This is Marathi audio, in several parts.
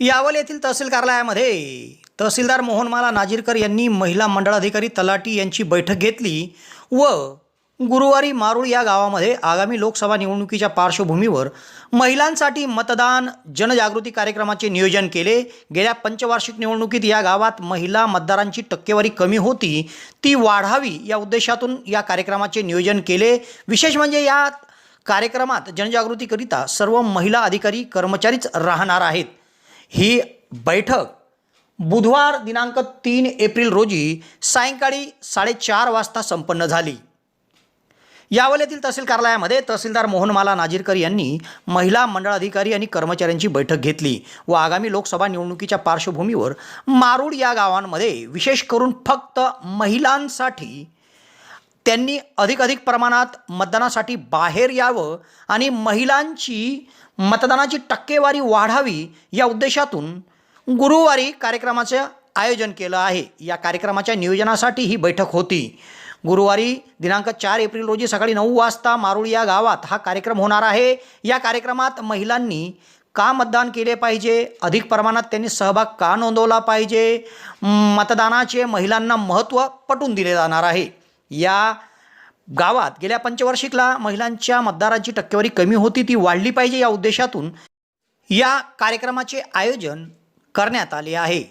यावल येथील तहसील कार्यालयामध्ये तहसीलदार मोहनमाला नाजीरकर यांनी महिला मंडळ अधिकारी तलाटी यांची बैठक घेतली व गुरुवारी मारूळ या गावामध्ये आगामी लोकसभा निवडणुकीच्या पार्श्वभूमीवर महिलांसाठी मतदान जनजागृती कार्यक्रमाचे नियोजन केले. गेल्या पंचवार्षिक निवडणुकीत या गावात महिला मतदारांची टक्केवारी कमी होती. ती वाढावी या उद्देशातून या कार्यक्रमाचे नियोजन केले. विशेष म्हणजे या कार्यक्रमात जनजागृतीकरिता सर्व महिला अधिकारी कर्मचारीच राहणार आहेत. ही बैठक बुधवार दिनांक तीन एप्रिल रोजी सायंकाळी साडेचार वाजता संपन्न झाली. यावल येथील तहसील कार्यालयामध्ये तहसीलदार मोहनमाला नाजीरकर यांनी महिला मंडळ अधिकारी आणि कर्मचाऱ्यांची बैठक घेतली व आगामी लोकसभा निवडणुकीच्या पार्श्वभूमीवर मारूड या गावांमध्ये विशेष करून फक्त महिलांसाठी त्यांनी अधिक अधिक प्रमाणात मतदानासाठी बाहेर यावं आणि महिलांची मतदानाची टक्केवारी वाढावी या उद्देशातून गुरुवारी कार्यक्रमाचं आयोजन केलं आहे. या कार्यक्रमाच्या नियोजनासाठी ही बैठक होती. गुरुवारी दिनांक चार एप्रिल रोजी सकाळी नऊ वाजता मारुळ या गावात हा कार्यक्रम होणार आहे. या कार्यक्रमात महिलांनी का मतदान केले पाहिजे? अधिक प्रमाणात त्यांनी सहभाग का नोंदवला पाहिजे? मतदानाचे महिलांना महत्त्व पटवून दिले जाणार आहे. या गावात गेल्या पंचवार्षिकला महिलांच्या मतदारांची टक्केवारी कमी होती ती वाढली पाहिजे या उद्देशातून या कार्यक्रमाचे आयोजन करण्यात आले आहे.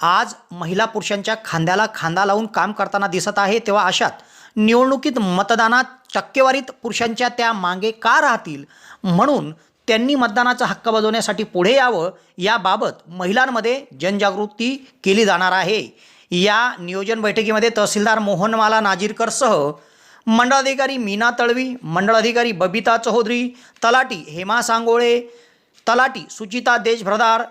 आज महिला पुरुषांच्या खांद्याला खांदा लावून काम करताना दिसत आहे तेव्हा अशात निवडणुकीत मतदानात टक्केवारीत पुरुषांच्या त्या मागे का राहतील? म्हणून त्यांनी मतदानाचा हक्क बजावण्यासाठी पुढे यावं याबाबत महिलांमध्ये जनजागृती केली जाणार आहे. या नियोजन बैठकीमध्ये तहसीलदार मोहनमाला नाजीरकरसह मंडळाधिकारी मीना तळवी मंडळाधिकारी बबिता चौधरी तलाटी हेमा सांगोळे तलाटी सुचिता देशभ्रदार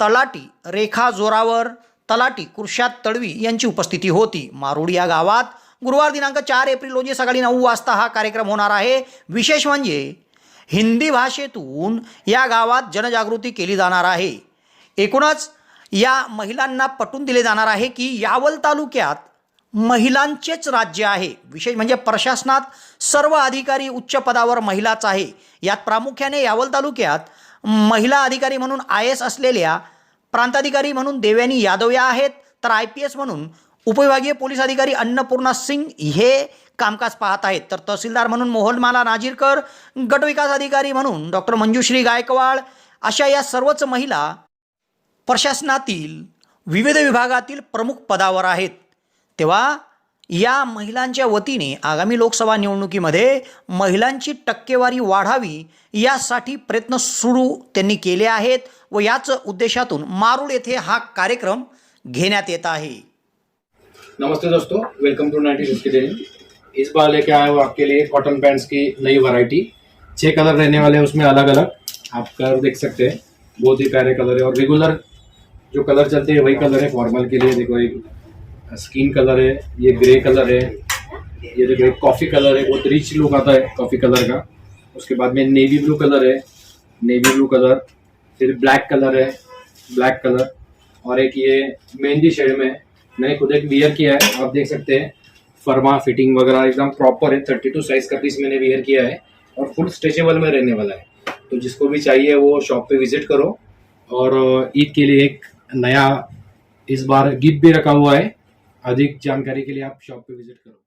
तलाटी रेखा जोरावर तलाटी कुर्शात तळवी यांची उपस्थिती होती. मारुड या गावात गुरुवार दिनांक चार एप्रिल रोजी सकाळी नऊ वाजता हा कार्यक्रम होणार आहे. विशेष म्हणजे हिंदी भाषेतून या गावात जनजागृती केली जाणार आहे. एकूणच या महिलांना पटवून दिले जाणार आहे की यावल तालुक्यात महिलांचेच राज्य आहे. विशेष म्हणजे प्रशासनात सर्व अधिकारी उच्च पदावर महिलाच आहे. यात प्रामुख्याने यावल तालुक्यात महिला अधिकारी म्हणून आय एस असलेल्या प्रांताधिकारी म्हणून देवयानी यादव या आहेत. तर आय पी एस म्हणून उपविभागीय पोलीस अधिकारी अन्नपूर्णा सिंग हे कामकाज पाहत आहेत. तर तहसीलदार म्हणून मोहनमाला नाजीरकर गटविकास अधिकारी म्हणून डॉक्टर मंजुश्री गायकवाड अशा या सर्वच महिला प्रशासनातील विविध विभागातील प्रमुख पदावर आहेत. तेव्हा या महिलांच्या वतीने आगामी लोकसभा निवडणुकीमध्ये महिलांची टक्केवारी वाढावी यासाठी प्रयत्न सुरू त्यांनी केले आहेत व याच उद्देशातून मारुड येथे हा कार्यक्रम घेण्यात येत आहे. नमस्ते दोस्तों welcome to ninety fifty daily इस बार लेके आए हो आपके लिए कॉटन पैंट्स की नई वैरायटी छह कलर रहने वाले हैं उसमें अलग अलग आप कलर देख सकते हैं। बहुत ही प्यारे कलर है और रेगुलर जो कलर चलते हैं वही कलर है फॉर्मल के लिए। देखो एक स्किन कलर है, ये ग्रे कलर है, ये देखो एक कॉफ़ी कलर है, बहुत रिच लुक आता है कॉफ़ी कलर का। उसके बाद में नेवी ब्लू कलर है नेवी ब्लू कलर, फिर ब्लैक कलर है ब्लैक कलर। और एक ये मेहंदी शेड में मैंने खुद एक वियर किया है, आप देख सकते हैं, फर्मा फिटिंग वगैरह एकदम प्रॉपर है थर्टी टू साइज़ का पीस मैंने वियर किया है और फुल स्ट्रेचेबल में रहने वाला है। तो जिसको भी चाहिए वो शॉप पे विज़िट करो। और ईद के लिए एक नया इस बार गिफ्ट भी रखा हुआ है। अधिक जानकारी के लिए आप शॉप पे विजिट करो।